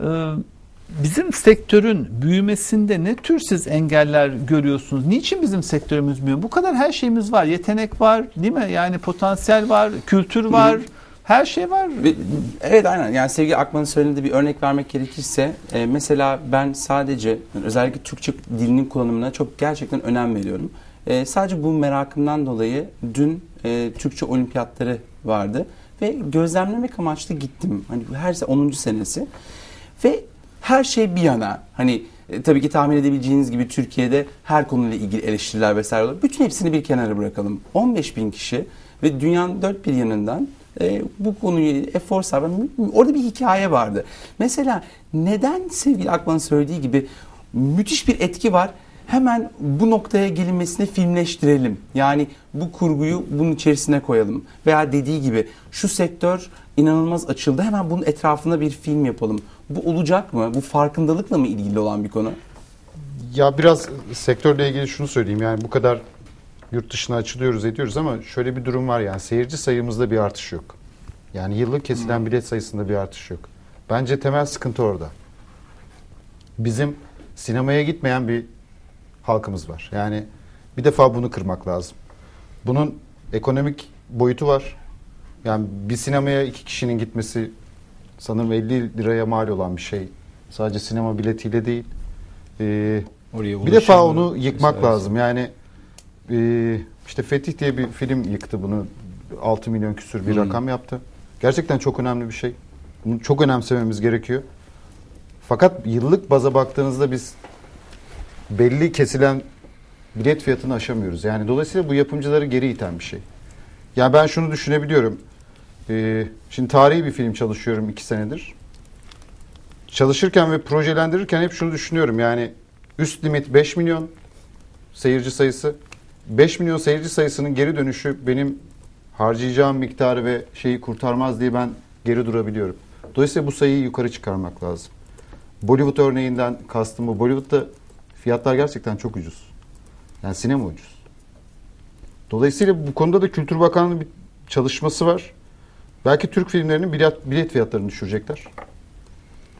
Ee, bizim sektörün büyümesinde ne tür siz engeller görüyorsunuz? Niçin bizim sektörümüz büyüyor? Bu kadar her şeyimiz var. Yetenek var, değil mi? Yani potansiyel var, kültür var. Her şey var. Ve, evet aynen. Yani sevgili Akman'ın söylediği bir örnek vermek gerekirse e, mesela ben sadece özellikle Türkçe dilinin kullanımına çok gerçekten önem veriyorum. E, sadece bu merakımdan dolayı dün e, Türkçe olimpiyatları vardı ve gözlemlemek amaçlı gittim. Hani her 10. senesi ve her şey bir yana hani e, tabii ki tahmin edebileceğiniz gibi Türkiye'de her konuyla ilgili eleştiriler vesaire olur. Bütün hepsini bir kenara bırakalım. 15 bin kişi ve dünyanın dört bir yanından e, bu konuyu efor sarf Orada bir hikaye vardı. Mesela neden sevgili Akman'ın söylediği gibi müthiş bir etki var hemen bu noktaya gelinmesini filmleştirelim. Yani bu kurguyu bunun içerisine koyalım. Veya dediği gibi şu sektör inanılmaz açıldı. Hemen bunun etrafında bir film yapalım. Bu olacak mı? Bu farkındalıkla mı ilgili olan bir konu? Ya biraz sektörle ilgili şunu söyleyeyim. Yani bu kadar yurt dışına açılıyoruz ediyoruz ama şöyle bir durum var yani seyirci sayımızda bir artış yok. Yani yıllık kesilen hmm. bilet sayısında bir artış yok. Bence temel sıkıntı orada. Bizim sinemaya gitmeyen bir halkımız var. Yani bir defa bunu kırmak lazım. Bunun ekonomik boyutu var. Yani bir sinemaya iki kişinin gitmesi sanırım 50 liraya mal olan bir şey. Sadece sinema biletiyle değil. Ee, Oraya bir defa onu yıkmak mesela. lazım. Yani e, işte Fetih diye bir film yıktı bunu. 6 milyon küsür bir hmm. rakam yaptı. Gerçekten çok önemli bir şey. Bunu çok önemsememiz gerekiyor. Fakat yıllık baza baktığınızda biz belli kesilen bilet fiyatını aşamıyoruz. Yani dolayısıyla bu yapımcıları geri iten bir şey. Ya ben şunu düşünebiliyorum. Ee, şimdi tarihi bir film çalışıyorum iki senedir. Çalışırken ve projelendirirken hep şunu düşünüyorum. Yani üst limit 5 milyon seyirci sayısı. 5 milyon seyirci sayısının geri dönüşü benim harcayacağım miktarı ve şeyi kurtarmaz diye ben geri durabiliyorum. Dolayısıyla bu sayıyı yukarı çıkarmak lazım. Bollywood örneğinden kastım bu. Bollywood'da fiyatlar gerçekten çok ucuz. Yani sinema ucuz. Dolayısıyla bu konuda da Kültür Bakanlığı'nın bir çalışması var. Belki Türk filmlerinin bilet, bilet fiyatlarını düşürecekler.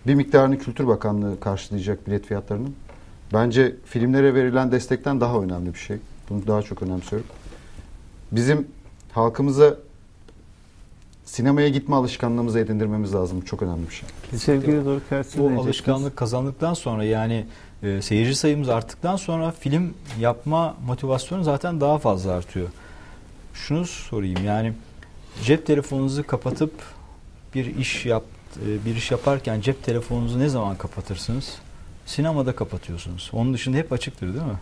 Bir miktarını Kültür Bakanlığı karşılayacak bilet fiyatlarının. Bence filmlere verilen destekten daha önemli bir şey. Bunu daha çok önemsiyorum. Bizim halkımıza sinemaya gitme alışkanlığımızı edindirmemiz lazım. Bu çok önemli bir şey. Sevgili Doruk Bu alışkanlık kazandıktan sonra yani e, seyirci sayımız arttıktan sonra film yapma motivasyonu zaten daha fazla artıyor. Şunu sorayım yani cep telefonunuzu kapatıp bir iş yap e, bir iş yaparken cep telefonunuzu ne zaman kapatırsınız? Sinemada kapatıyorsunuz. Onun dışında hep açıktır değil mi?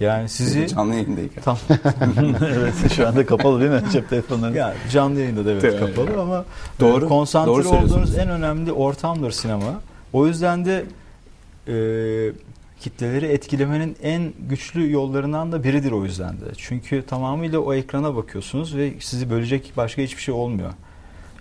Yani sizi canlı yayındayken. Tam. evet şu anda kapalı değil mi cep telefonları? Yani canlı yayında da evet evet kapalı ama e, doğru, konsantre doğru olduğunuz en önemli ortamdır sinema. O yüzden de e, kitleleri etkilemenin en güçlü yollarından da biridir o yüzden de. Çünkü tamamıyla o ekrana bakıyorsunuz ve sizi bölecek başka hiçbir şey olmuyor.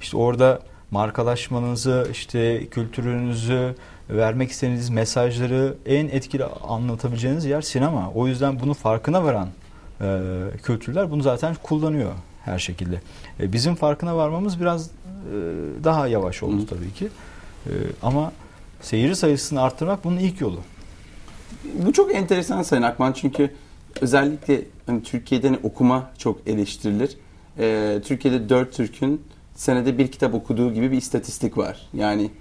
İşte orada markalaşmanızı, işte kültürünüzü, vermek istediğiniz mesajları en etkili anlatabileceğiniz yer sinema. O yüzden bunu farkına varan e, kültürler bunu zaten kullanıyor her şekilde. E, bizim farkına varmamız biraz e, daha yavaş oldu tabii ki. E, ama seyirci sayısını arttırmak bunun ilk yolu. Bu çok enteresan Sayın Akman çünkü özellikle hani Türkiye'de hani okuma çok eleştirilir. Ee, Türkiye'de dört Türk'ün senede bir kitap okuduğu gibi bir istatistik var. Yani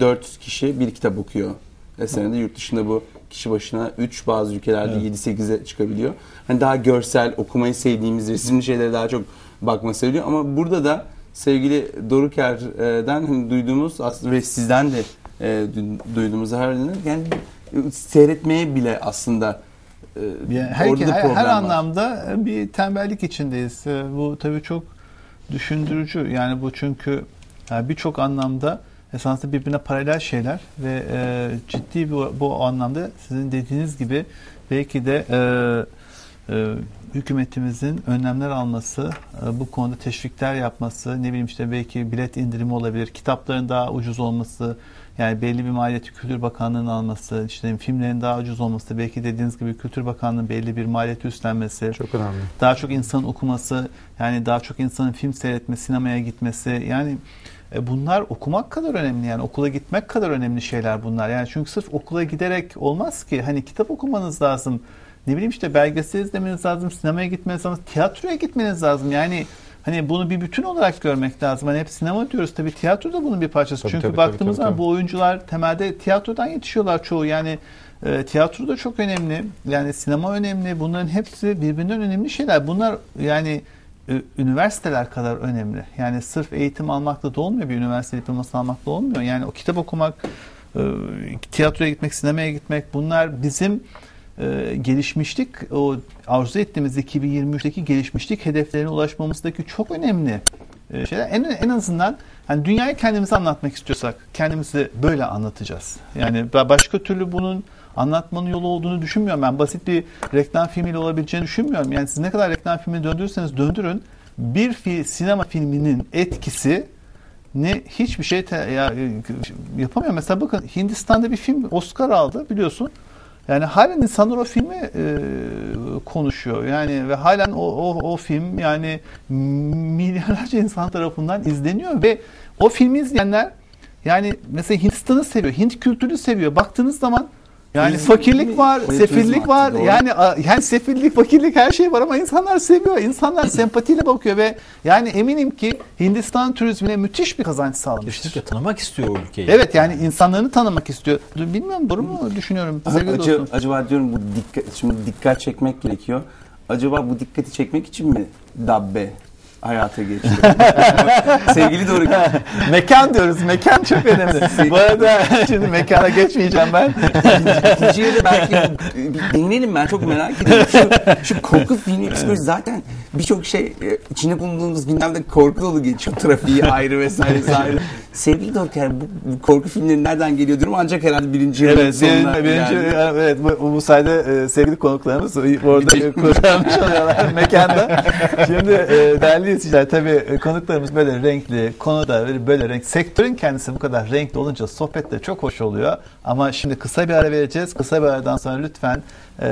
dört kişi bir kitap okuyor. Ve senede yurt dışında bu kişi başına 3 bazı ülkelerde evet. 7-8'e çıkabiliyor. Hani daha görsel okumayı sevdiğimiz resimli şeylere daha çok bakma söylüyor. Ama burada da sevgili Doruker'den hani duyduğumuz aslında ve sizden de e, duyduğumuz her yani seyretmeye bile aslında e, yani her, orada her, her anlamda bir tembellik içindeyiz. E, bu tabii çok düşündürücü. Yani bu çünkü yani birçok anlamda esasında birbirine paralel şeyler ve e, ciddi bu, bu anlamda sizin dediğiniz gibi belki de e, e, hükümetimizin önlemler alması, e, bu konuda teşvikler yapması, ne bileyim işte belki bilet indirimi olabilir, kitapların daha ucuz olması, yani belli bir maliyeti Kültür Bakanlığı'nın alması, işte filmlerin daha ucuz olması, belki dediğiniz gibi Kültür Bakanlığı'nın belli bir maliyeti üstlenmesi. Çok önemli. Daha çok insanın okuması, yani daha çok insanın film seyretmesi, sinemaya gitmesi. Yani e, bunlar okumak kadar önemli yani okula gitmek kadar önemli şeyler bunlar. Yani çünkü sırf okula giderek olmaz ki. Hani kitap okumanız lazım. Ne bileyim işte belgesel izlemeniz lazım, sinemaya gitmeniz lazım, tiyatroya gitmeniz lazım. Yani hani bunu bir bütün olarak görmek lazım. Hani hep sinema diyoruz tabii tiyatro da bunun bir parçası. Tabii, Çünkü tabii, baktığımız zaman bu oyuncular temelde tiyatrodan yetişiyorlar çoğu. Yani e, tiyatro da çok önemli. Yani sinema önemli. Bunların hepsi birbirinden önemli şeyler. Bunlar yani e, üniversiteler kadar önemli. Yani sırf eğitim almakla da olmuyor. Bir üniversite diploması almakla olmuyor. Yani o kitap okumak, e, tiyatroya gitmek, sinemaya gitmek bunlar bizim e, gelişmişlik o arzu ettiğimiz 2023'teki gelişmişlik hedeflerine ulaşmamızdaki çok önemli e, şeyler. En, en azından hani dünyayı kendimize anlatmak istiyorsak kendimizi böyle anlatacağız. Yani başka türlü bunun anlatmanın yolu olduğunu düşünmüyorum. Ben basit bir reklam filmiyle olabileceğini düşünmüyorum. Yani siz ne kadar reklam filmi döndürürseniz döndürün bir fi, sinema filminin etkisi ne hiçbir şey te, ya, e, yapamıyor. Mesela bakın Hindistan'da bir film Oscar aldı biliyorsun. Yani halen insanlar o filmi e, konuşuyor. Yani ve halen o, o, o film yani milyarlarca insan tarafından izleniyor ve o filmi izleyenler yani mesela Hindistan'ı seviyor, Hint kültürünü seviyor. Baktığınız zaman yani fakirlik var, sefillik var. Yani yani sefillik, fakirlik her şey var ama insanlar seviyor. İnsanlar sempatiyle bakıyor ve yani eminim ki Hindistan turizmine müthiş bir kazanç sağlamış. Kesinlikle tanımak istiyor o ülkeyi. Evet yani insanlarını tanımak istiyor. Bilmiyorum doğru mu düşünüyorum. Acı, acaba diyorum bu dikkat şimdi dikkat çekmek gerekiyor. Acaba bu dikkati çekmek için mi Dabbe hayata geçti. Sevgili Doruk. mekan diyoruz. Mekan çok önemli. Bu arada şimdi mekana geçmeyeceğim ben. İkinciye de belki dinleyelim ben çok merak ediyorum. Şu, şu korku filmi psikoloji zaten birçok şey e, içinde bulunduğumuz gündemde korku dolu geçiyor. Trafiği ayrı vesaire ayrı. Sevgili Doruk yani bu, bu korku filmleri nereden geliyor diyorum ancak herhalde birinci evet, sonuna birinci, yani. evet bu, bu sayede e, sevgili konuklarımız orada kurtarmış oluyorlar mekanda. Şimdi e, değerli izleyiciler tabii e, konuklarımız böyle renkli, konuda böyle renk. Sektörün kendisi bu kadar renkli olunca sohbet de çok hoş oluyor. Ama şimdi kısa bir ara vereceğiz. Kısa bir aradan sonra lütfen e,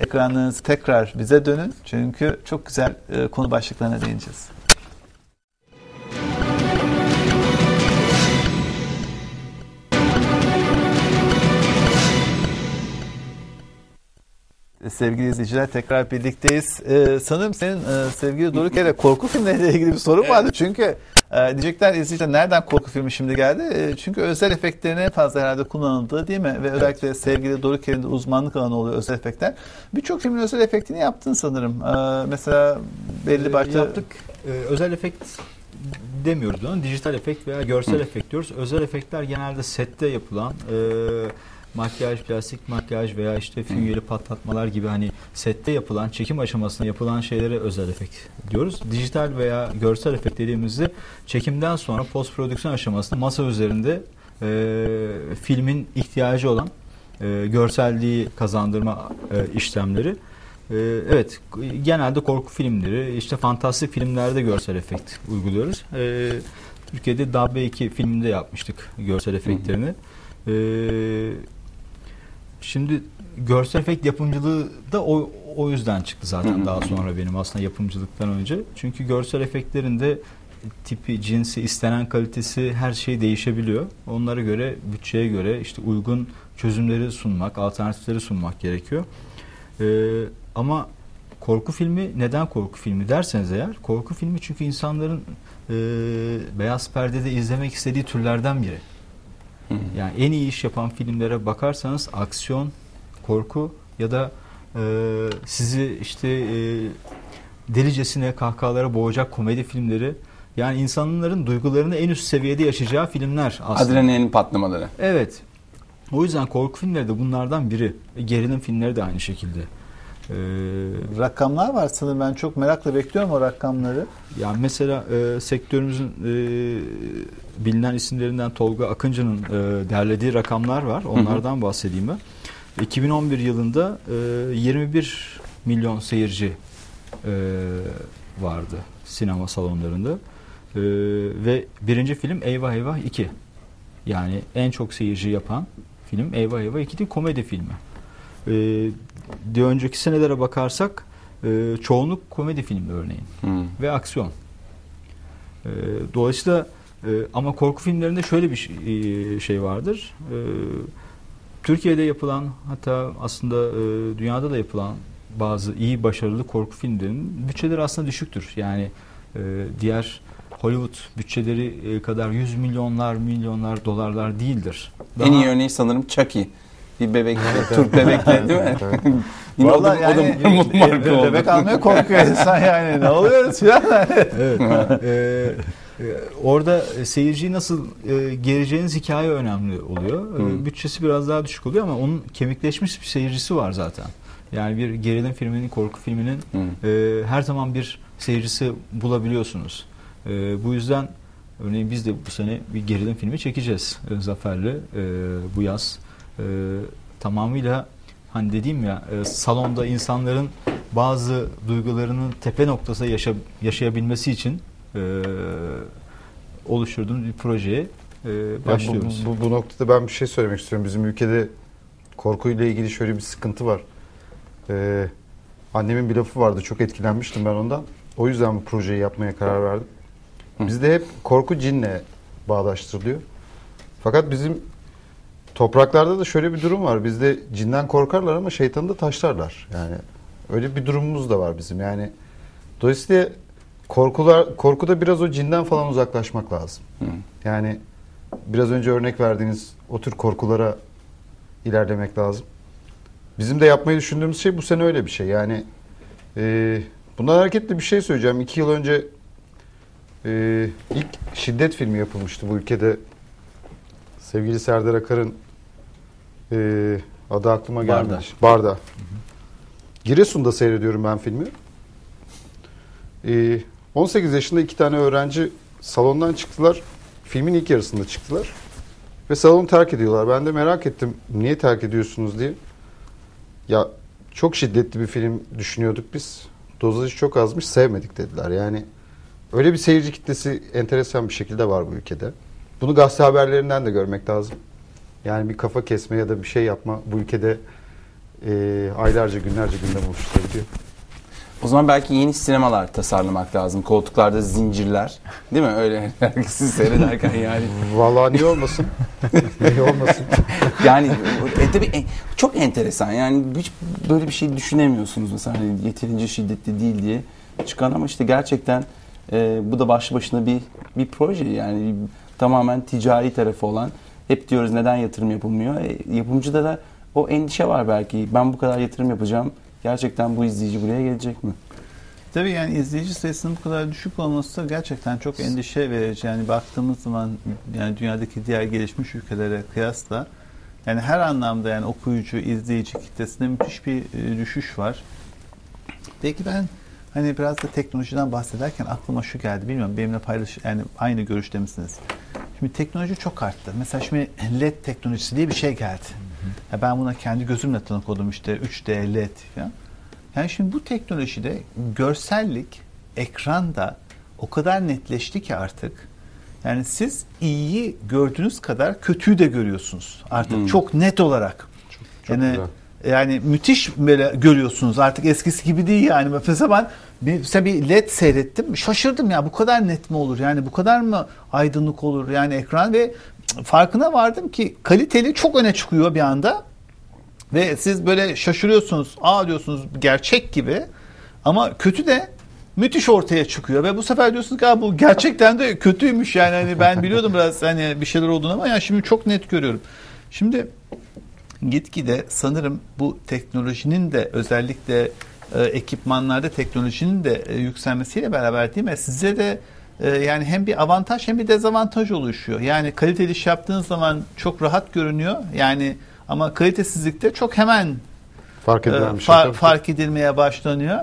ekranlarınızı tekrar bize dönün. Çünkü çok güzel e, konu başlıklarına değineceğiz. Sevgili izleyiciler tekrar birlikteyiz. Ee, sanırım senin e, sevgili Doruk Ere korku filmleriyle ilgili bir sorun evet. vardı. Çünkü e, diyecekler izleyiciler nereden korku filmi şimdi geldi? E, çünkü özel efektlerin en fazla herhalde kullanıldığı değil mi? Ve özellikle sevgili Doruk de uzmanlık alanı oluyor özel efektler. Birçok filmin özel efektini yaptın sanırım. E, mesela belli e, başta... Yaptık. E, özel efekt demiyoruz ona. Dijital efekt veya görsel Hı. efekt diyoruz. Özel efektler genelde sette yapılan... E, makyaj, plastik makyaj veya işte fünyeli patlatmalar gibi hani sette yapılan, çekim aşamasında yapılan şeylere özel efekt diyoruz. Dijital veya görsel efekt dediğimizde çekimden sonra post prodüksiyon aşamasında masa üzerinde e, filmin ihtiyacı olan e, görselliği kazandırma e, işlemleri. E, evet, genelde korku filmleri, işte fantastik filmlerde görsel efekt uyguluyoruz. E, Türkiye'de Dabbe 2 filminde yapmıştık görsel efektlerini. Hı hı. E, Şimdi görsel efekt yapımcılığı da o, o yüzden çıktı zaten daha sonra benim aslında yapımcılıktan önce. Çünkü görsel efektlerinde tipi, cinsi, istenen kalitesi her şey değişebiliyor. Onlara göre, bütçeye göre işte uygun çözümleri sunmak, alternatifleri sunmak gerekiyor. Ee, ama korku filmi neden korku filmi derseniz eğer, korku filmi çünkü insanların e, beyaz perdede izlemek istediği türlerden biri. Yani en iyi iş yapan filmlere bakarsanız aksiyon, korku ya da e, sizi işte e, delicesine kahkahalara boğacak komedi filmleri yani insanların duygularını en üst seviyede yaşayacağı filmler aslında. Adrenalin patlamaları. Evet. O yüzden korku filmleri de bunlardan biri. Gerilim filmleri de aynı şekilde. Ee, rakamlar var sanırım ben çok merakla bekliyorum o rakamları. Yani mesela e, sektörümüzün e, bilinen isimlerinden Tolga Akıncı'nın e, derlediği rakamlar var. Onlardan hı hı. bahsedeyim ben. 2011 yılında e, 21 milyon seyirci e, vardı sinema salonlarında. E, ve birinci film Eyvah Eyvah 2. Yani en çok seyirci yapan film Eyvah Eyvah 2 değil komedi filmi. E, bir önceki senelere bakarsak e, çoğunluk komedi filmi örneğin hmm. ve aksiyon. E, dolayısıyla ama korku filmlerinde şöyle bir şey, şey vardır. E, Türkiye'de yapılan hatta aslında e, dünyada da yapılan bazı iyi başarılı korku filmlerinin bütçeleri aslında düşüktür. Yani e, diğer Hollywood bütçeleri e, kadar yüz milyonlar milyonlar dolarlar değildir. Daha... En iyi örneği sanırım Chucky. Bir bebek, Türk bebekle değil mi? Yine Vallahi o da, yani, o da be, bebek almaya korkuyor insan yani. Ne oluyoruz ya? evet. e, e, orada seyirciyi nasıl e, gereceğiniz hikaye önemli oluyor. E, bütçesi biraz daha düşük oluyor ama onun kemikleşmiş bir seyircisi var zaten. Yani bir gerilim filminin, korku filminin e, her zaman bir seyircisi bulabiliyorsunuz. E, bu yüzden örneğin biz de bu sene bir gerilim filmi çekeceğiz e, Zafer'le e, bu yaz. E, tamamıyla hani dediğim ya e, salonda insanların bazı duygularının tepe noktası yaşa, yaşayabilmesi için e, oluşturduğumuz bir projeye e, başlıyoruz. Bu, bu, bu noktada ben bir şey söylemek istiyorum. Bizim ülkede korkuyla ilgili şöyle bir sıkıntı var. Ee, annemin bir lafı vardı. Çok etkilenmiştim ben ondan. O yüzden bu projeyi yapmaya karar verdim. Bizde hep korku cinle bağdaştırılıyor. Fakat bizim topraklarda da şöyle bir durum var. Bizde cinden korkarlar ama şeytanı da taşlarlar. Yani öyle bir durumumuz da var bizim. Yani dolayısıyla korkular korkuda biraz o cinden falan uzaklaşmak lazım. Hı. Yani biraz önce örnek verdiğiniz o tür korkulara ilerlemek lazım. Bizim de yapmayı düşündüğümüz şey bu sene öyle bir şey. Yani e, bundan hareketle bir şey söyleyeceğim. İki yıl önce e, ilk şiddet filmi yapılmıştı bu ülkede. Sevgili Serdar Akar'ın e, adı aklıma gelmiş. Barda. Barda. Giresun'da seyrediyorum ben filmi. E, 18 yaşında iki tane öğrenci salondan çıktılar. Filmin ilk yarısında çıktılar. Ve salonu terk ediyorlar. Ben de merak ettim niye terk ediyorsunuz diye. Ya çok şiddetli bir film düşünüyorduk biz. Dozajı çok azmış sevmedik dediler. Yani öyle bir seyirci kitlesi enteresan bir şekilde var bu ülkede. Bunu gazete haberlerinden de görmek lazım. Yani bir kafa kesme ya da bir şey yapma bu ülkede e, aylarca günlerce gündem oluşturabiliyor. O zaman belki yeni sinemalar tasarlamak lazım. Koltuklarda zincirler. Değil mi? Öyle herkesi seyrederken yani. Vallahi niye olmasın? niye olmasın? yani e, tabii e, çok enteresan. Yani hiç böyle bir şey düşünemiyorsunuz mesela hani yeterince şiddetli değil diye çıkan ama işte gerçekten e, bu da başlı başına bir bir proje yani tamamen ticari tarafı olan hep diyoruz neden yatırım yapılmıyor. E, yapımcıda da o endişe var belki. Ben bu kadar yatırım yapacağım gerçekten bu izleyici buraya gelecek mi? Tabii yani izleyici sayısının bu kadar düşük olması gerçekten çok endişe verici. Yani baktığımız zaman yani dünyadaki diğer gelişmiş ülkelere kıyasla yani her anlamda yani okuyucu, izleyici kitlesinde müthiş bir e, düşüş var. Peki ben hani biraz da teknolojiden bahsederken aklıma şu geldi. Bilmiyorum benimle paylaş yani aynı görüşte misiniz? Şimdi teknoloji çok arttı. Mesela şimdi LED teknolojisi diye bir şey geldi. Ya ben buna kendi gözümle tanık oldum işte 3D LED falan. Yani şimdi bu teknolojide görsellik ekranda o kadar netleşti ki artık yani siz iyiyi gördüğünüz kadar kötüyü de görüyorsunuz artık hmm. çok net olarak. Çok, çok yani güzel. Yani müthiş böyle görüyorsunuz artık eskisi gibi değil yani. Mesela ben bir, mesela bir led seyrettim şaşırdım ya bu kadar net mi olur yani bu kadar mı aydınlık olur yani ekran ve farkına vardım ki kaliteli çok öne çıkıyor bir anda. Ve siz böyle şaşırıyorsunuz. Aa diyorsunuz gerçek gibi. Ama kötü de müthiş ortaya çıkıyor ve bu sefer diyorsunuz ki bu gerçekten de kötüymüş yani hani ben biliyordum biraz hani bir şeyler olduğunu ama yani şimdi çok net görüyorum. Şimdi gitgide sanırım bu teknolojinin de özellikle e, ekipmanlarda teknolojinin de e, yükselmesiyle beraber değil mi? Size de ee, yani hem bir avantaj hem bir dezavantaj oluşuyor. Yani kaliteli iş yaptığınız zaman çok rahat görünüyor. Yani ama kalitesizlikte çok hemen fark, e, şey, far, fark edilmeye başlanıyor.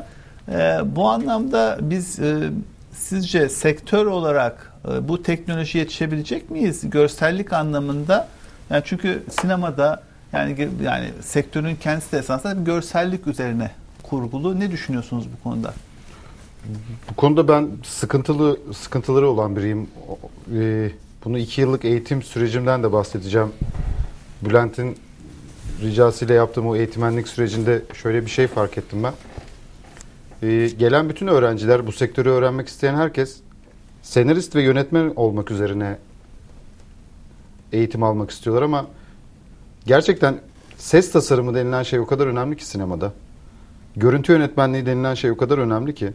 E, bu anlamda biz e, sizce sektör olarak e, bu teknoloji yetişebilecek miyiz görsellik anlamında? Yani çünkü sinemada yani yani sektörün kendisi de esasında bir görsellik üzerine kurgulu. Ne düşünüyorsunuz bu konuda? Bu konuda ben sıkıntılı sıkıntıları olan biriyim. Ee, bunu iki yıllık eğitim sürecimden de bahsedeceğim. Bülent'in ricasıyla yaptığım o eğitmenlik sürecinde şöyle bir şey fark ettim ben. Ee, gelen bütün öğrenciler, bu sektörü öğrenmek isteyen herkes senarist ve yönetmen olmak üzerine eğitim almak istiyorlar ama gerçekten ses tasarımı denilen şey o kadar önemli ki sinemada. Görüntü yönetmenliği denilen şey o kadar önemli ki.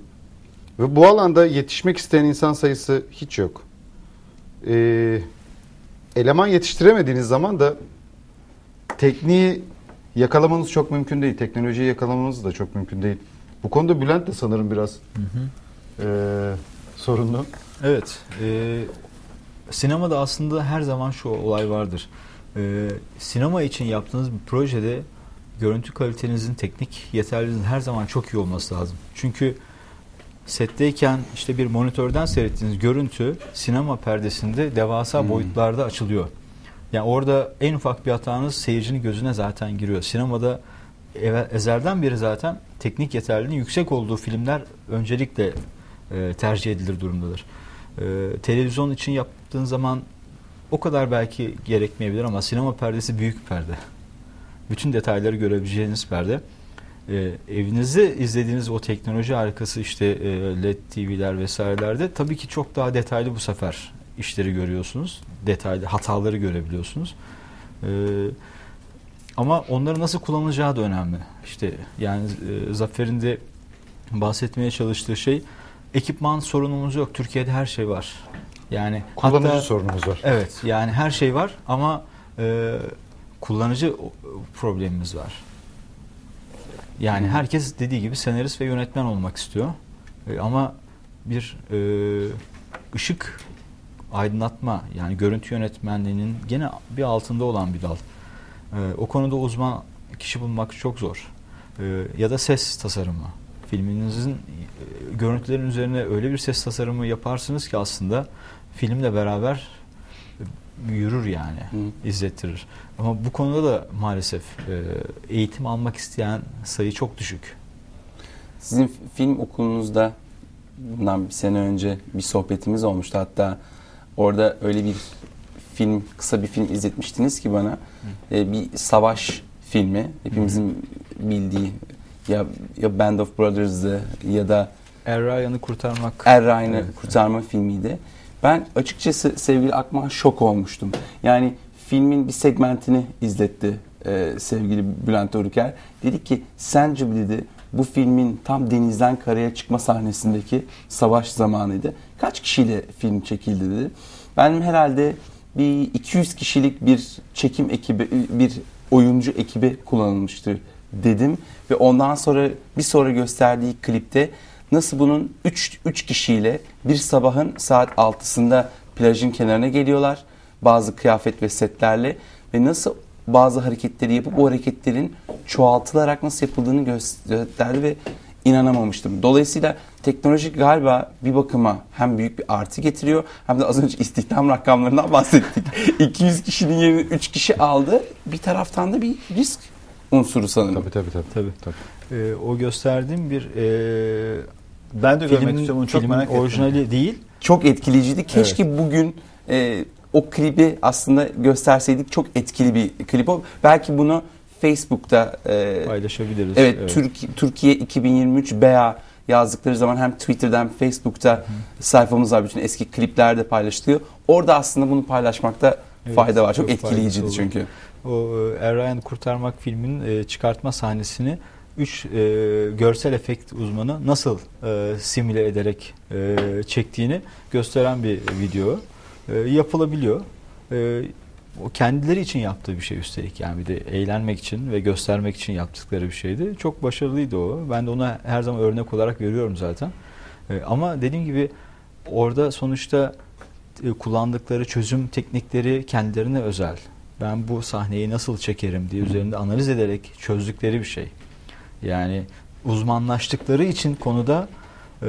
Ve bu alanda yetişmek isteyen insan sayısı hiç yok. Ee, eleman yetiştiremediğiniz zaman da tekniği yakalamanız çok mümkün değil. Teknolojiyi yakalamanız da çok mümkün değil. Bu konuda Bülent de sanırım biraz hı hı. E, sorunlu. Evet. E, sinemada aslında her zaman şu olay vardır. E, sinema için yaptığınız bir projede görüntü kalitenizin, teknik yeterliliğinizin her zaman çok iyi olması lazım. Çünkü setteyken işte bir monitörden seyrettiğiniz görüntü sinema perdesinde devasa hmm. boyutlarda açılıyor. Yani orada en ufak bir hatanız seyircinin gözüne zaten giriyor. Sinemada ezelden beri zaten teknik yeterliliğinin yüksek olduğu filmler öncelikle e, tercih edilir durumdadır. E, televizyon için yaptığın zaman o kadar belki gerekmeyebilir ama sinema perdesi büyük perde. Bütün detayları görebileceğiniz perde. E, evinizde izlediğiniz o teknoloji harikası işte e, LED TV'ler vesairelerde tabii ki çok daha detaylı bu sefer işleri görüyorsunuz. Detaylı hataları görebiliyorsunuz. E, ama onları nasıl kullanacağı da önemli. İşte yani e, Zafer'in de bahsetmeye çalıştığı şey ekipman sorunumuz yok. Türkiye'de her şey var. Yani kullanıcı hatta, sorunumuz var. Evet yani her şey var ama e, kullanıcı problemimiz var. Yani herkes dediği gibi senarist ve yönetmen olmak istiyor. E, ama bir e, ışık aydınlatma yani görüntü yönetmenliğinin gene bir altında olan bir dal. E, o konuda uzman kişi bulmak çok zor. E, ya da ses tasarımı. Filminizin e, görüntülerin üzerine öyle bir ses tasarımı yaparsınız ki aslında filmle beraber yürür yani, Hı. izlettirir. Ama bu konuda da maalesef e, eğitim almak isteyen sayı çok düşük. Sizin film okulunuzda bundan bir sene önce bir sohbetimiz olmuştu. Hatta orada öyle bir film, kısa bir film izletmiştiniz ki bana. E, bir savaş filmi. Hepimizin Hı. bildiği ya, ya Band of Brothers'dı ya da Er Ryan'ı kurtarmak. Er Ryan'ı evet. kurtarma filmiydi. Ben açıkçası sevgili Akman şok olmuştum. Yani filmin bir segmentini izletti e, sevgili Bülent Oruker. Dedi ki sence dedi bu filmin tam denizden karaya çıkma sahnesindeki savaş zamanıydı. Kaç kişiyle film çekildi dedi. Benim herhalde bir 200 kişilik bir çekim ekibi, bir oyuncu ekibi kullanılmıştır dedim. Ve ondan sonra bir sonra gösterdiği klipte nasıl bunun 3 3 kişiyle bir sabahın saat 6'sında plajın kenarına geliyorlar. Bazı kıyafet ve setlerle ve nasıl bazı hareketleri yapıp o hareketlerin çoğaltılarak nasıl yapıldığını gösterdi ve inanamamıştım. Dolayısıyla teknoloji galiba bir bakıma hem büyük bir artı getiriyor hem de az önce istihdam rakamlarından bahsettik. 200 kişinin yerine 3 kişi aldı. Bir taraftan da bir risk unsuru sanırım. Tabii tabii tabii. tabii. tabii. Ee, o gösterdiğim bir e, ben de filmin, görmek istiyorum. Çok merak ettim. orijinali değil. Çok etkileyiciydi. Keşke evet. bugün e, o klibi aslında gösterseydik çok etkili bir klip o. Belki bunu Facebook'ta e, paylaşabiliriz. Evet, evet. Türk, Türkiye 2023 BA yazdıkları zaman hem Twitter'da hem Facebook'ta Hı. sayfamız var. Bütün eski klipler de paylaşılıyor. Orada aslında bunu paylaşmakta evet, fayda var. Çok, çok etkileyiciydi çünkü. O e, Errayan Kurtarmak filminin e, çıkartma sahnesini 3 e, görsel efekt uzmanı nasıl e, simüle ederek e, çektiğini gösteren bir video. E, yapılabiliyor. E, o kendileri için yaptığı bir şey üstelik yani bir de eğlenmek için ve göstermek için yaptıkları bir şeydi. Çok başarılıydı o. Ben de ona her zaman örnek olarak veriyorum zaten. E, ama dediğim gibi orada sonuçta e, kullandıkları çözüm teknikleri kendilerine özel. Ben bu sahneyi nasıl çekerim diye üzerinde analiz ederek çözdükleri bir şey. Yani uzmanlaştıkları için konuda e,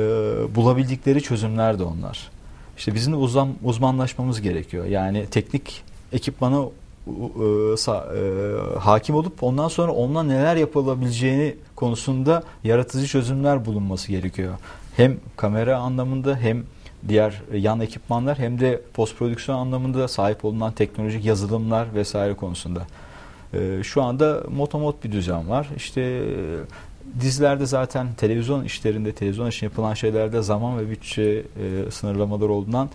bulabildikleri çözümler de onlar. İşte bizim uzman, uzmanlaşmamız gerekiyor. Yani teknik ekipmanı e, sa, e, hakim olup ondan sonra onunla neler yapılabileceğini konusunda yaratıcı çözümler bulunması gerekiyor. Hem kamera anlamında hem diğer yan ekipmanlar hem de post prodüksiyon anlamında sahip olunan teknolojik yazılımlar vesaire konusunda. Ee, şu anda motomot bir düzen var. İşte dizilerde zaten televizyon işlerinde, televizyon için yapılan şeylerde zaman ve bütçe e, sınırlamaları olduğundan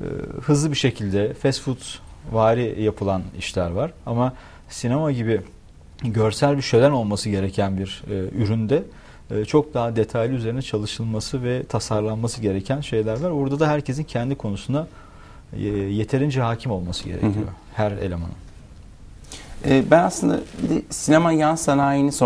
e, hızlı bir şekilde fast food vari yapılan işler var. Ama sinema gibi görsel bir şölen olması gereken bir e, üründe e, çok daha detaylı üzerine çalışılması ve tasarlanması gereken şeyler var. Orada da herkesin kendi konusuna e, yeterince hakim olması gerekiyor. Hı hı. Her elemanın. E, ben aslında sinema yan sanayini